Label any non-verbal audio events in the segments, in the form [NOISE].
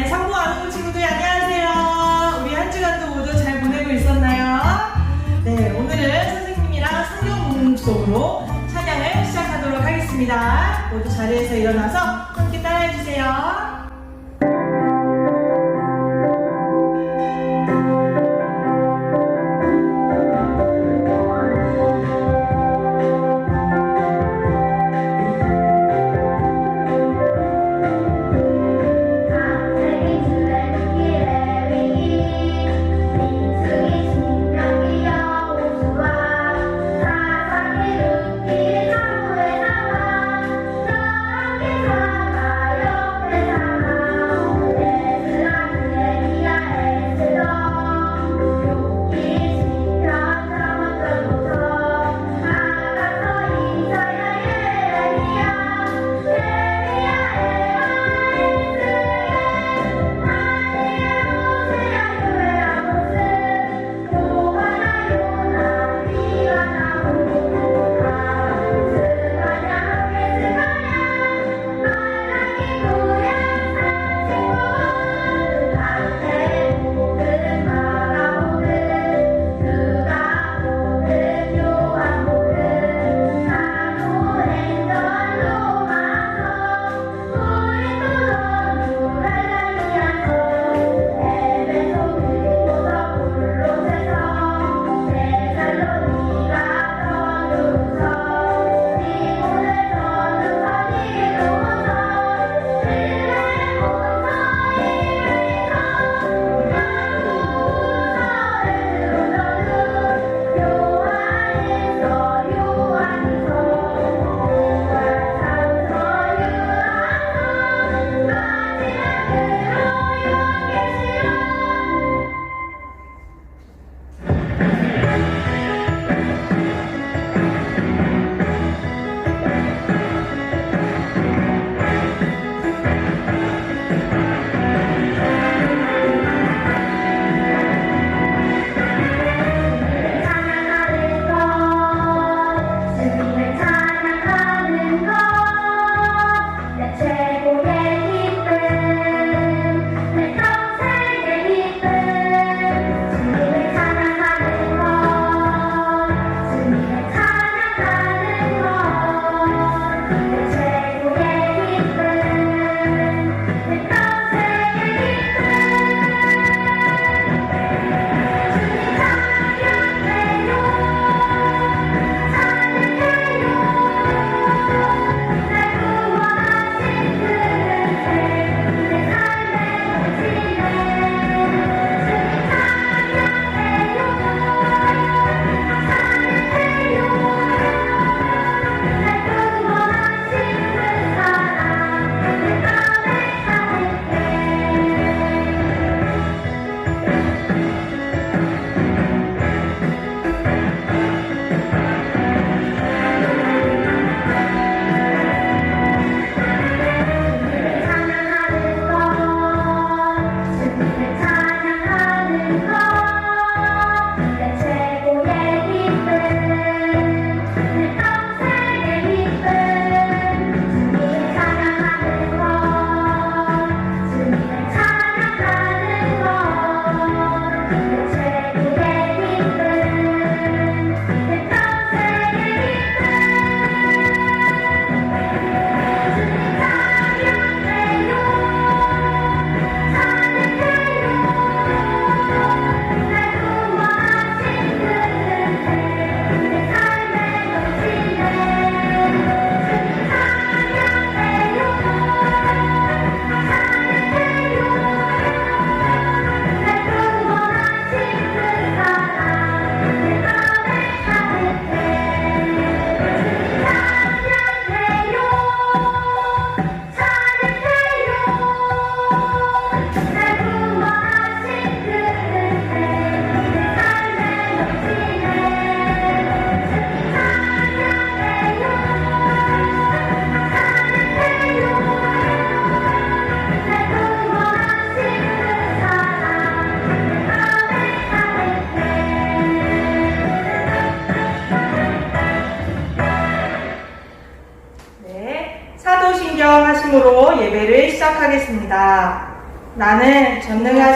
네, 상부아동 친구들 안녕하세요. 우리 한 주간도 모두 잘 보내고 있었나요? 네, 오늘은 선생님이랑 성경 속으로 찬양을 시작하도록 하겠습니다. 모두 자리에서 일어나서 함께 따라해주세요.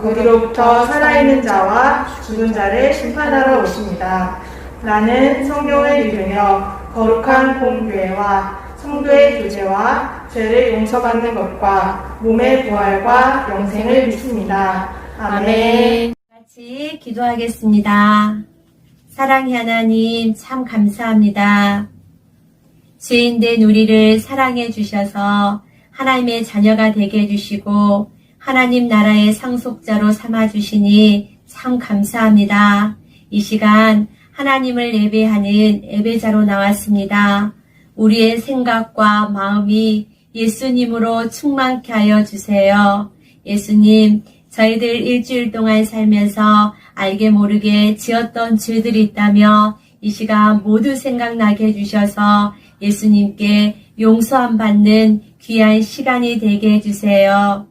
거기로부터 살아있는 자와 죽은 자를 심판하러 오십니다. 나는 성령을 믿으며 거룩한 공교회와 성도의 교제와 죄를 용서받는 것과 몸의 부활과 영생을 믿습니다. 아멘. 같이 기도하겠습니다. 사랑의 하나님, 참 감사합니다. 죄인 된 우리를 사랑해 주셔서 하나님의 자녀가 되게 해주시고 하나님 나라의 상속자로 삼아 주시니 참 감사합니다. 이 시간 하나님을 예배하는 예배자로 나왔습니다. 우리의 생각과 마음이 예수님으로 충만케 하여 주세요. 예수님, 저희들 일주일 동안 살면서 알게 모르게 지었던 죄들이 있다며 이 시간 모두 생각나게 해주셔서 예수님께 용서함 받는 귀한 시간이 되게 해주세요.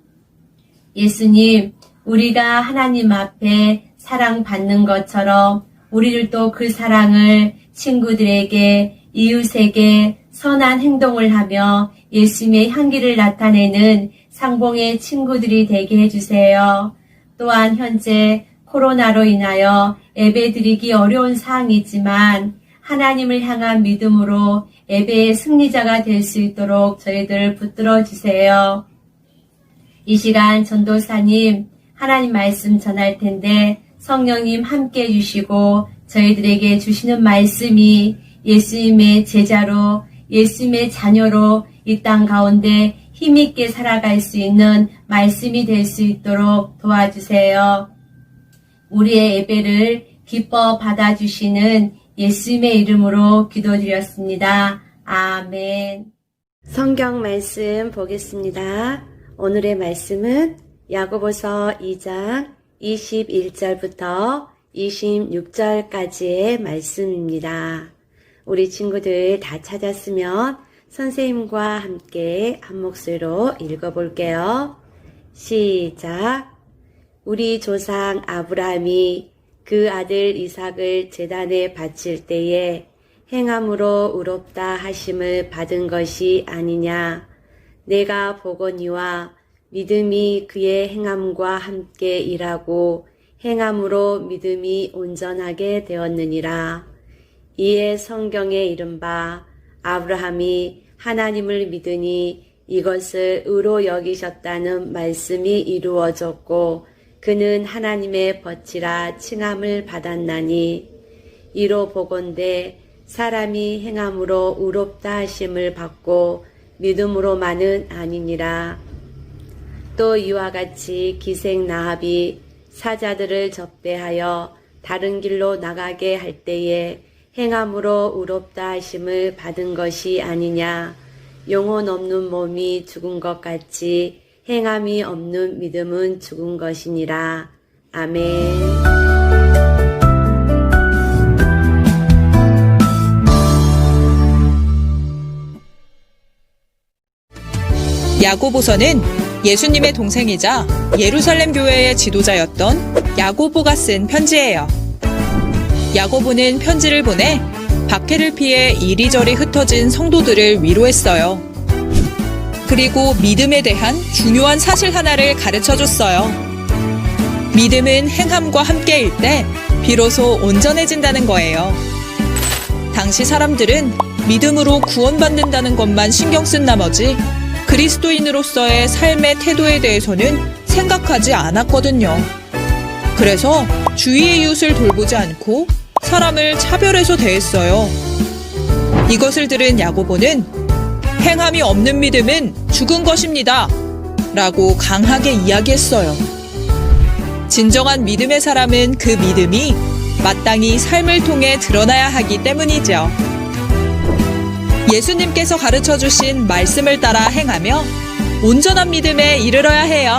예수님, 우리가 하나님 앞에 사랑받는 것처럼 우리들도 그 사랑을 친구들에게, 이웃에게 선한 행동을 하며 예수님의 향기를 나타내는 상봉의 친구들이 되게 해주세요. 또한 현재 코로나로 인하여 예배 드리기 어려운 사항이지만 하나님을 향한 믿음으로 예배의 승리자가 될 수 있도록 저희들 붙들어 주세요. 이 시간 전도사님 하나님 말씀 전할 텐데 성령님 함께 해주시고 저희들에게 주시는 말씀이 예수님의 제자로 예수님의 자녀로 이 땅 가운데 힘있게 살아갈 수 있는 말씀이 될 수 있도록 도와주세요. 우리의 예배를 기뻐 받아주시는 예수님의 이름으로 기도드렸습니다. 아멘. 성경 말씀 보겠습니다. 오늘의 말씀은 야고보서 2장 21절부터 26절까지의 말씀입니다. 우리 친구들 다 찾았으면 선생님과 함께 한 목소리로 읽어볼게요. 시작. 우리 조상 아브라함이 그 아들 이삭을 재단에 바칠 때에 행함으로 의롭다 하심을 받은 것이 아니냐. 내가 보거니와 믿음이 그의 행함과 함께 일하고 행함으로 믿음이 온전하게 되었느니라. 이에 성경에 이른바 아브라함이 하나님을 믿으니 이것을 의로 여기셨다는 말씀이 이루어졌고 그는 하나님의 벗이라 칭함을 받았나니 이로 보건대 사람이 행함으로 의롭다 하심을 받고 믿음으로만은 아니니라. 또 이와 같이 기생 나합이 사자들을 접대하여 다른 길로 나가게 할 때에 행함으로 의롭다 하심을 받은 것이 아니냐. 영혼 없는 몸이 죽은 것 같이 행함이 없는 믿음은 죽은 것이니라. 아멘. 야고보서는 예수님의 동생이자 예루살렘 교회의 지도자였던 야고보가 쓴 편지예요. 야고보는 편지를 보내 박해를 피해 이리저리 흩어진 성도들을 위로했어요. 그리고 믿음에 대한 중요한 사실 하나를 가르쳐 줬어요. 믿음은 행함과 함께일 때 비로소 온전해진다는 거예요. 당시 사람들은 믿음으로 구원받는다는 것만 신경 쓴 나머지 그리스도인으로서의 삶의 태도에 대해서는 생각하지 않았거든요. 그래서 주위의 이웃을 돌보지 않고 사람을 차별해서 대했어요. 이것을 들은 야고보는 행함이 없는 믿음은 죽은 것입니다. 라고 강하게 이야기했어요. 진정한 믿음의 사람은 그 믿음이 마땅히 삶을 통해 드러나야 하기 때문이죠. 예수님께서 가르쳐 주신 말씀을 따라 행하며 온전한 믿음에 이르러야 해요.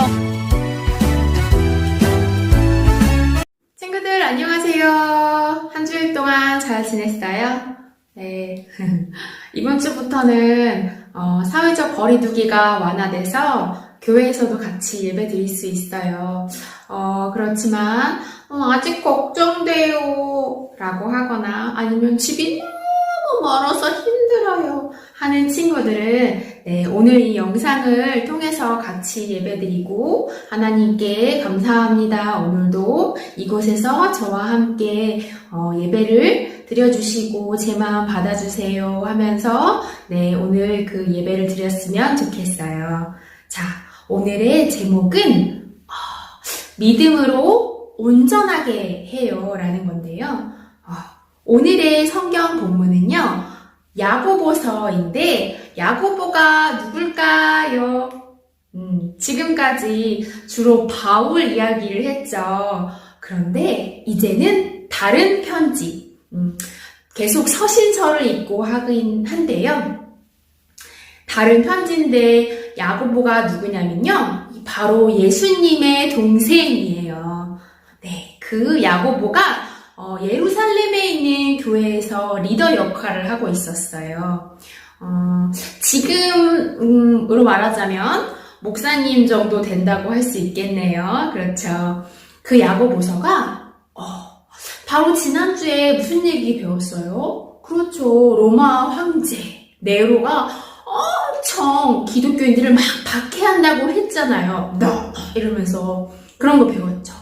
친구들 안녕하세요. 한 주일 동안 잘 지냈어요? 네. [LAUGHS] 이번 주부터는 어, 사회적 거리두기가 완화돼서 교회에서도 같이 예배 드릴 수 있어요. 어, 그렇지만, 어, 아직 걱정돼요. 라고 하거나 아니면 집이 너무 멀어서 힘 들어요. 하는 친구들은 네, 오늘 이 영상을 통해서 같이 예배드리고 하나님께 감사합니다. 오늘도 이곳에서 저와 함께 어, 예배를 드려주시고 제 마음 받아주세요 하면서 네, 오늘 그 예배를 드렸으면 좋겠어요. 자, 오늘의 제목은 어, 믿음으로 온전하게 해요 라는 건데요. 어, 오늘의 성경 본문은요. 야고보서인데 야고보가 누굴까요? 음, 지금까지 주로 바울 이야기를 했죠. 그런데 이제는 다른 편지, 음, 계속 서신서를 읽고 하긴 한데요. 다른 편지인데 야고보가 누구냐면요. 바로 예수님의 동생이에요. 네, 그 야고보가 어, 예루살렘에 있는 교회에서 리더 역할을 하고 있었어요. 어, 지금으로 말하자면 목사님 정도 된다고 할 수 있겠네요. 그렇죠. 그 야고보서가 어, 바로 지난주에 무슨 얘기 배웠어요? 그렇죠. 로마 황제 네로가 엄청 기독교인들을 막 박해한다고 했잖아요. 너 이러면서 그런 거 배웠죠.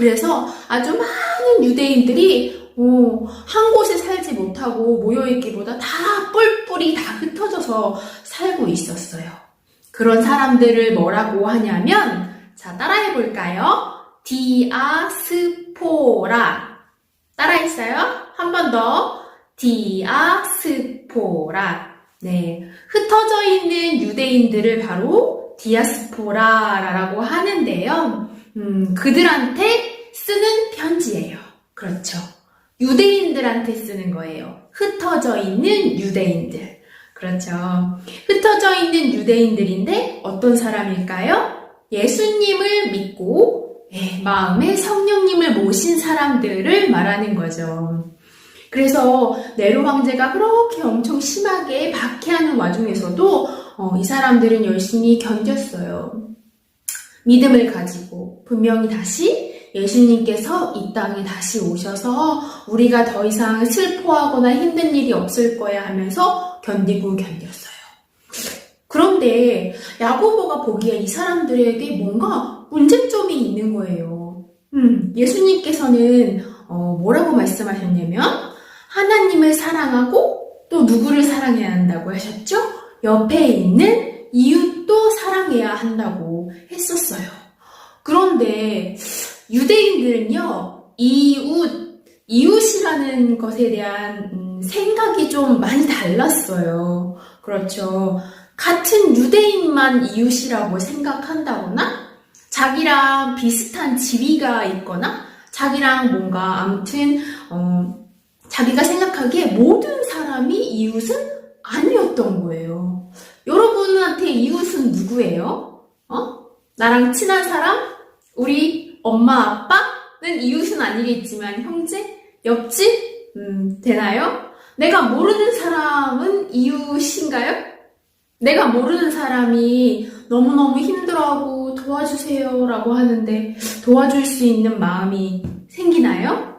그래서 아주 많은 유대인들이 어, 한 곳에 살지 못하고 모여있기보다 다 뿔뿔이 다 흩어져서 살고 있었어요. 그런 사람들을 뭐라고 하냐면, 자, 따라해 볼까요? 디아스포라. 따라했어요? 한 번 더. 디아스포라. 네. 흩어져 있는 유대인들을 바로 디아스포라라고 하는데요. 음, 그들한테 쓰는 편지예요. 그렇죠. 유대인들한테 쓰는 거예요. 흩어져 있는 유대인들. 그렇죠. 흩어져 있는 유대인들인데 어떤 사람일까요? 예수님을 믿고 예, 마음에 성령님을 모신 사람들을 말하는 거죠. 그래서 네로 황제가 그렇게 엄청 심하게 박해하는 와중에서도 어, 이 사람들은 열심히 견뎠어요. 믿음을 가지고 분명히 다시 예수님께서 이 땅에 다시 오셔서 우리가 더 이상 슬퍼하거나 힘든 일이 없을 거야 하면서 견디고 견뎠어요. 그런데 야고보가 보기에 이 사람들에게 뭔가 문제점이 있는 거예요. 음, 예수님께서는 어, 뭐라고 말씀하셨냐면 하나님을 사랑하고 또 누구를 사랑해야 한다고 하셨죠? 옆에 있는 이웃도 사랑해야 한다고 했었어요. 그런데 유대인들은요, 이웃, 이웃이라는 것에 대한 음, 생각이 좀 많이 달랐어요. 그렇죠. 같은 유대인만 이웃이라고 생각한다거나, 자기랑 비슷한 지위가 있거나, 자기랑 뭔가, 아무튼, 어, 자기가 생각하기에 모든 사람이 이웃은 아니었던 거예요. 여러분한테 이웃은 누구예요? 어? 나랑 친한 사람? 우리 엄마, 아빠는 이웃은 아니겠지만 형제? 옆집? 음, 되나요? 내가 모르는 사람은 이웃인가요? 내가 모르는 사람이 너무너무 힘들어하고 도와주세요 라고 하는데 도와줄 수 있는 마음이 생기나요?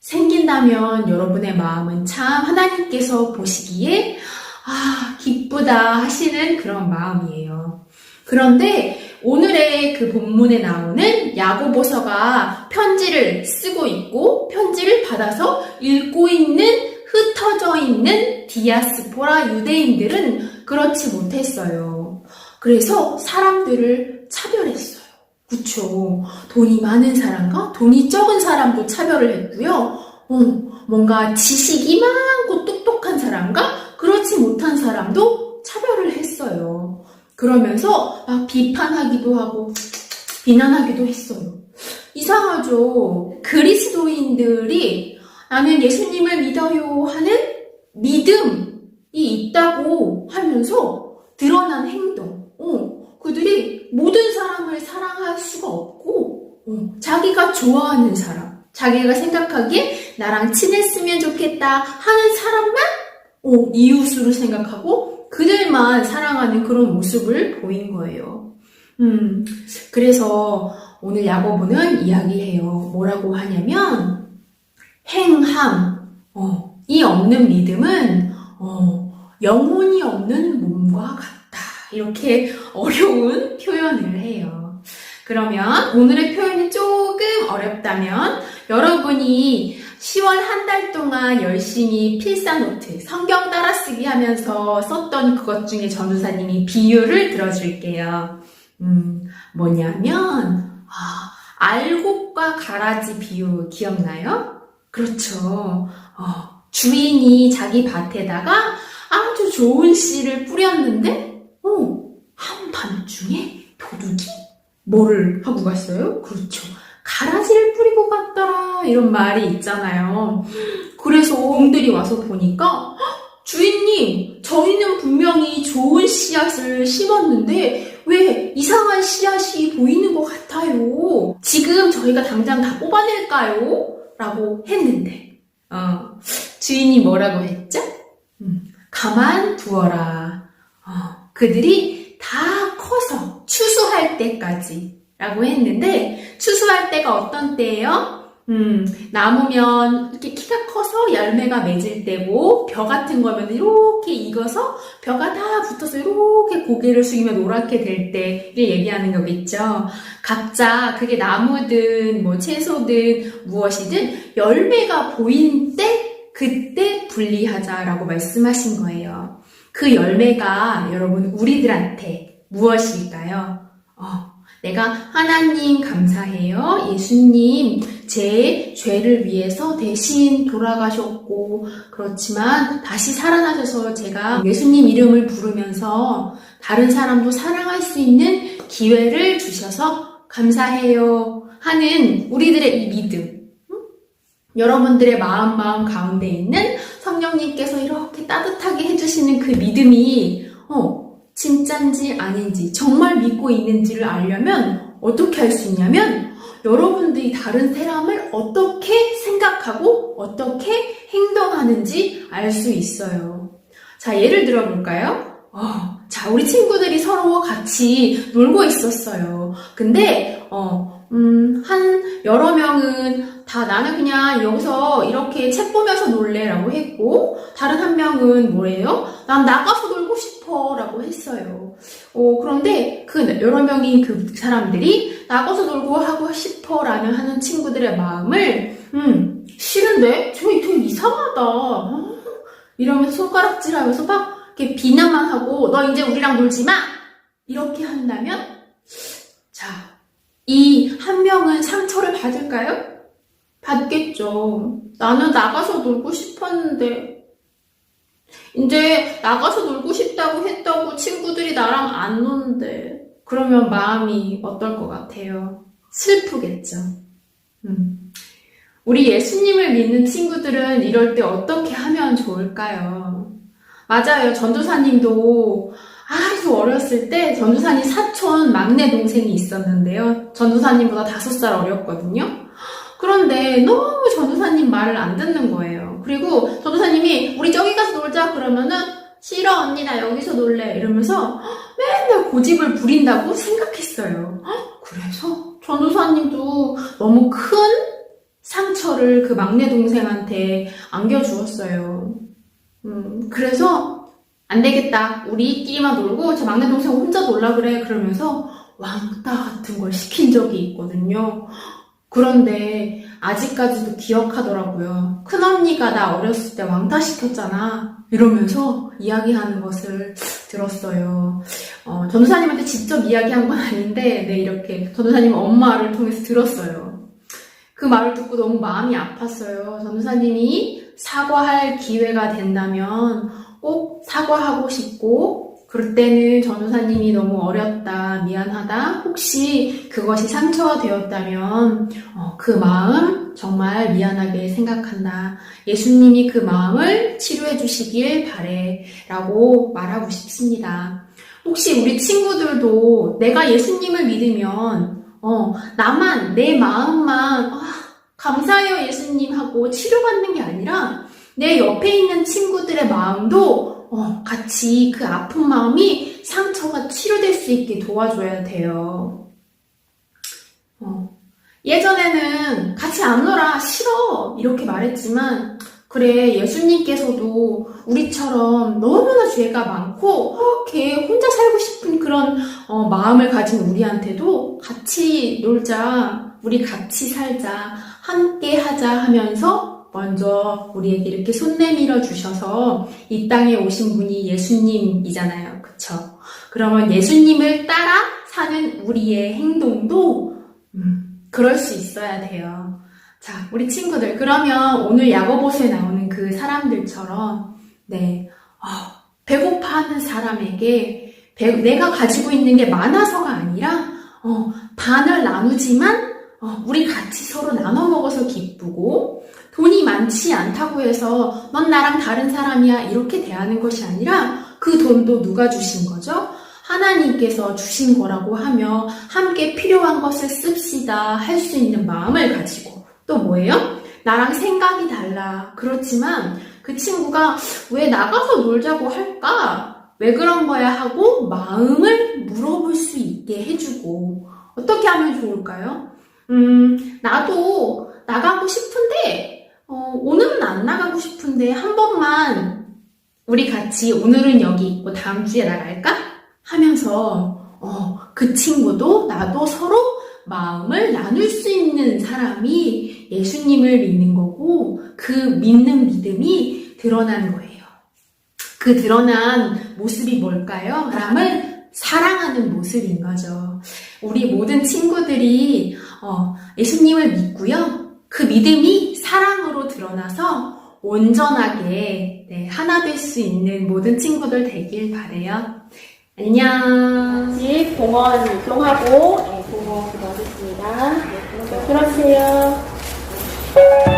생긴다면 여러분의 마음은 참 하나님께서 보시기에 아, 기쁘다 하시는 그런 마음이에요. 그런데 오늘의 그 본문에 나오는 야고보서가 편지를 쓰고 있고 편지를 받아서 읽고 있는 흩어져 있는 디아스포라 유대인들은 그렇지 못했어요. 그래서 사람들을 차별했어요. 그쵸. 돈이 많은 사람과 돈이 적은 사람도 차별을 했고요. 어, 뭔가 지식이 많고 똑똑한 사람과 그렇지 못한 사람도 차별을 했어요. 그러면서 막 비판하기도 하고 비난하기도 했어요. 이상하죠. 그리스도인들이 나는 예수님을 믿어요 하는 믿음이 있다고 하면서 드러난 행동. 어, 그들이 모든 사람을 사랑할 수가 없고, 어, 자기가 좋아하는 사람, 자기가 생각하기에 나랑 친했으면 좋겠다 하는 사람만 오, 이웃으로 생각하고 그들만 사랑하는 그런 모습을 보인 거예요. 음, 그래서 오늘 야고보는 이야기해요. 뭐라고 하냐면 행함, 어, 이 없는 믿음은 어, 영혼이 없는 몸과 같다. 이렇게 [LAUGHS] 어려운 표현을 해요. 그러면 오늘의 표현이 조금 어렵다면 여러분이 10월 한 달 동안 열심히 필사노트, 성경 따라쓰기 하면서 썼던 그것 중에 전우사님이 비유를 들어줄게요. 음, 뭐냐면, 아, 알곡과 가라지 비유 기억나요? 그렇죠. 어, 주인이 자기 밭에다가 아주 좋은 씨를 뿌렸는데, 어, 한밤중에 도둑이 뭐를 하고 갔어요? 그렇죠. 가라지를 뿌리고 갔더라. 이런 말이 있잖아요. 그래서 옹들이 와서 보니까, "헉, 주인님, 저희는 분명히 좋은 씨앗을 심었는데, 왜 이상한 씨앗이 보이는 것 같아요? 지금 저희가 당장 다 뽑아낼까요? 라고 했는데, 어, 주인이 뭐라고 했죠? 음, 가만 두어라. 어, 그들이 다 커서 추수할 때까지 라고 했는데 추수할 때가 어떤 때예요? 음, 나무면 이렇게 키가 커서 열매가 맺을 때고 벼 같은 거면 이렇게 익어서 벼가 다 붙어서 이렇게 고개를 숙이면 노랗게 될 때를 얘기하는 거겠죠. 각자 그게 나무든 뭐 채소든 무엇이든 열매가 보인 때 그때 분리하자라고 말씀하신 거예요. 그 열매가 여러분 우리들한테 무엇일까요? 어, 내가 하나님 감사해요. 예수님 제 죄를 위해서 대신 돌아가셨고 그렇지만 다시 살아나셔서 제가 예수님 이름을 부르면서 다른 사람도 사랑할 수 있는 기회를 주셔서 감사해요. 하는 우리들의 이 믿음. 여러분들의 마음 마음 가운데 있는 성령님께서 이렇게 따뜻하게 해주시는 그 믿음이 어 진짠지 아닌지 정말 믿고 있는지를 알려면 어떻게 할 수 있냐면 여러분들이 다른 사람을 어떻게 생각하고 어떻게 행동하는지 알 수 있어요. 자 예를 들어 볼까요? 어, 자 우리 친구들이 서로 같이 놀고 있었어요. 근데 어, 음, 한 여러 명은 다 나는 그냥 여기서 이렇게 책 보면서 놀래라고 했고 다른 한 명은 뭐래요? 난 나가서 싶어라고 했어요. 어, 그런데 그 여러 명인 그 사람들이 나가서 놀고 하고 싶어라는 하는 친구들의 마음을 음, 싫은데? 저 되게 이상하다. 어? 이러면서 손가락질하면서 막 이렇게 비난만 하고 너 이제 우리랑 놀지 마. 이렇게 한다면 자, 이 한 명은 상처를 받을까요? 받겠죠. 나는 나가서 놀고 싶었는데, 이제 나가서 놀고 싶다고 했다고 친구들이 나랑 안 노는데, 그러면 마음이 어떨 것 같아요? 슬프겠죠. 음. 우리 예수님을 믿는 친구들은 이럴 때 어떻게 하면 좋을까요? 맞아요. 전도사님도 아주 어렸을 때 전도사님 사촌 막내 동생이 있었는데요. 전도사님보다 다섯 살 어렸거든요. 그런데 너무 전도사님 말을 안 듣는 거예요. 그리고 전도사님이 우리 저기 가서 놀자 그러면은 싫어 언니 나 여기서 놀래 이러면서 맨날 고집을 부린다고 생각했어요. 그래서 전도사님도 너무 큰 상처를 그 막내 동생한테 안겨주었어요. 음, 그래서 안 되겠다. 우리끼리만 놀고 저 막내 동생 혼자 놀라 그래. 그러면서 왕따 같은 걸 시킨 적이 있거든요. 그런데 아직까지도 기억하더라고요. 큰언니가 나 어렸을 때 왕따 시켰잖아. 이러면서 이야기하는 것을 들었어요. 어, 전도사님한테 직접 이야기한 건 아닌데, 네, 이렇게 전도사님 엄마를 통해서 들었어요. 그 말을 듣고 너무 마음이 아팠어요. 전도사님이 사과할 기회가 된다면 꼭 사과하고 싶고, 그럴 때는 전도사님이 너무 어렸다, 미안하다, 혹시 그것이 상처가 되었다면, 어, 그 마음 정말 미안하게 생각한다. 예수님이 그 마음을 치료해 주시길 바래. 라고 말하고 싶습니다. 혹시 우리 친구들도 내가 예수님을 믿으면, 어, 나만, 내 마음만, 아, 감사해요 예수님 하고 치료받는 게 아니라 내 옆에 있는 친구들의 마음도 어, 같이 그 아픈 마음이 상처가 치료될 수 있게 도와줘야 돼요. 어, 예전에는 같이 안 놀아 싫어 이렇게 말했지만 그래 예수님께서도 우리처럼 너무나 죄가 많고 그렇게 혼자 살고 싶은 그런 어, 마음을 가진 우리한테도 같이 놀자 우리 같이 살자 함께 하자 하면서 먼저 우리에게 이렇게 손 내밀어 주셔서 이 땅에 오신 분이 예수님이잖아요 그쵸 그러면 예수님을 따라 사는 우리의 행동도 음, 그럴 수 있어야 돼요. 자, 우리 친구들, 그러면 오늘 야고보서에 나오는 그 사람들처럼, 네, 어, 배고파하는 사람에게 배- 내가 가지고 있는 게 많아서가 아니라, 어, 반을 나누지만, 어, 우리 같이 서로 나눠 먹어서 기쁘고, 돈이 많지 않다고 해서 넌 나랑 다른 사람이야 이렇게 대하는 것이 아니라 그 돈도 누가 주신 거죠? 하나님께서 주신 거라고 하며 함께 필요한 것을 씁시다 할 수 있는 마음을 가지고 또 뭐예요? 나랑 생각이 달라. 그렇지만 그 친구가 왜 나가서 놀자고 할까? 왜 그런 거야 하고 마음을 물어볼 수 있게 해주고 어떻게 하면 좋을까요? 음, 나도 나가고 싶은데 어, 오늘은 안 나가고 싶은데 한 번만 우리 같이 오늘은 여기 있고 다음 주에 나갈까? 하면서 어, 그 친구도 나도 서로 마음을 나눌 수 있는 사람이 예수님을 믿는 거고 그 믿는 믿음이 드러난 거예요. 그 드러난 모습이 뭘까요? 사람을 사랑하는 모습인 거죠. 우리 모든 친구들이 어, 예수님을 믿고요. 그 믿음이 사랑으로 드러나서 온전하게 네, 하나 될 수 있는 모든 친구들 되길 바래요. 안녕. 집 봉헌 이동하고 네, 봉헌 기도하겠습니다. 네, 들어주세요.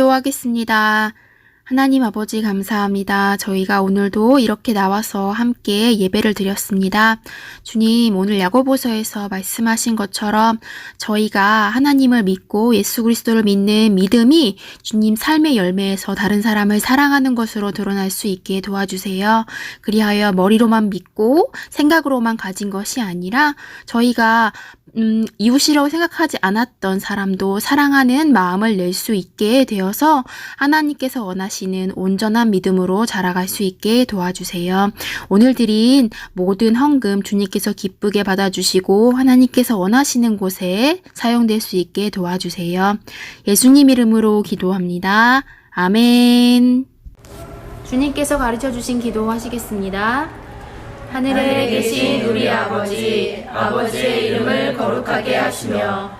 기도하겠습니다. 하나님 아버지 감사합니다. 저희가 오늘도 이렇게 나와서 함께 예배를 드렸습니다. 주님, 오늘 야고보서에서 말씀하신 것처럼 저희가 하나님을 믿고 예수 그리스도를 믿는 믿음이 주님 삶의 열매에서 다른 사람을 사랑하는 것으로 드러날 수 있게 도와주세요. 그리하여 머리로만 믿고 생각으로만 가진 것이 아니라 저희가 음, 이웃이라고 생각하지 않았던 사람도 사랑하는 마음을 낼 수 있게 되어서 하나님께서 원하시 는 온전한 믿음으로 자라갈 수 있게 도와주세요. 오늘 드린 모든 헌금 주님께서 기쁘게 받아주시고 하나님께서 원하시는 곳에 사용될 수 있게 도와주세요. 예수님 이름으로 기도합니다. 아멘. 주님께서 가르쳐 주신 기도 하시겠습니다. 하늘에 계신 우리 아버지, 아버지의 이름을 거룩하게 하시며,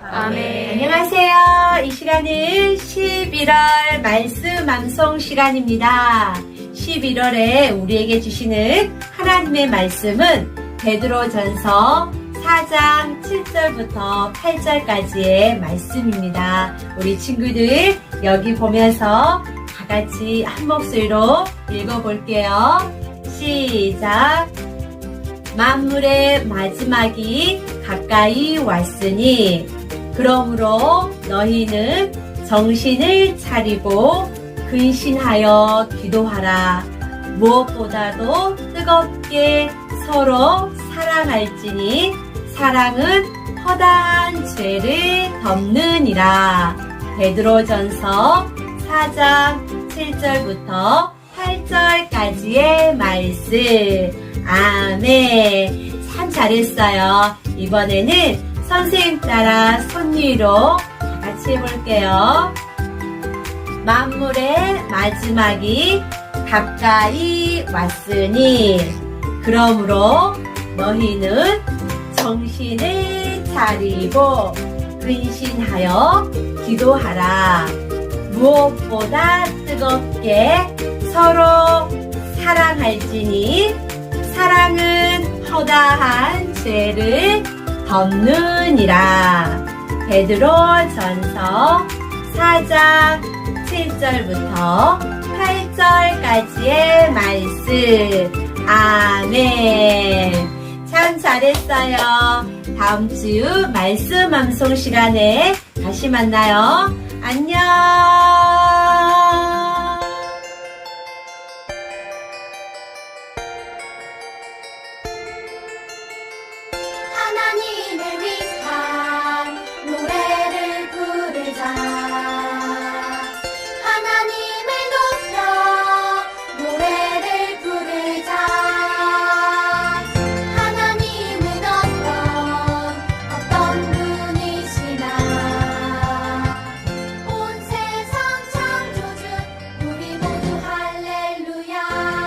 아멘. 안녕하세요. 이 시간은 11월 말씀 암송 시간입니다. 11월에 우리에게 주시는 하나님의 말씀은 베드로전서 4장 7절부터 8절까지의 말씀입니다. 우리 친구들 여기 보면서 다 같이 한 목소리로 읽어볼게요. 시작. 만물의 마지막이 가까이 왔으니 그러므로 너희는 정신을 차리고 근신하여 기도하라. 무엇보다도 뜨겁게 서로 사랑할지니 사랑은 허다한 죄를 덮느니라. 베드로전서 4장 7절부터 8절까지의 말씀. 아멘. 참 잘했어요. 이번에는 선생님 따라 손 위로 다 같이 해볼게요. 만물의 마지막이 가까이 왔으니 그러므로 너희는 정신을 차리고 근신하여 기도하라. 무엇보다 뜨겁게 서로 사랑할지니 사랑은 허다한 죄를 덮느니라. 베드로 전서 4장 7절부터 8절까지의 말씀. 아멘. 참 잘했어요. 다음 주 말씀 암송 시간에 다시 만나요. 안녕.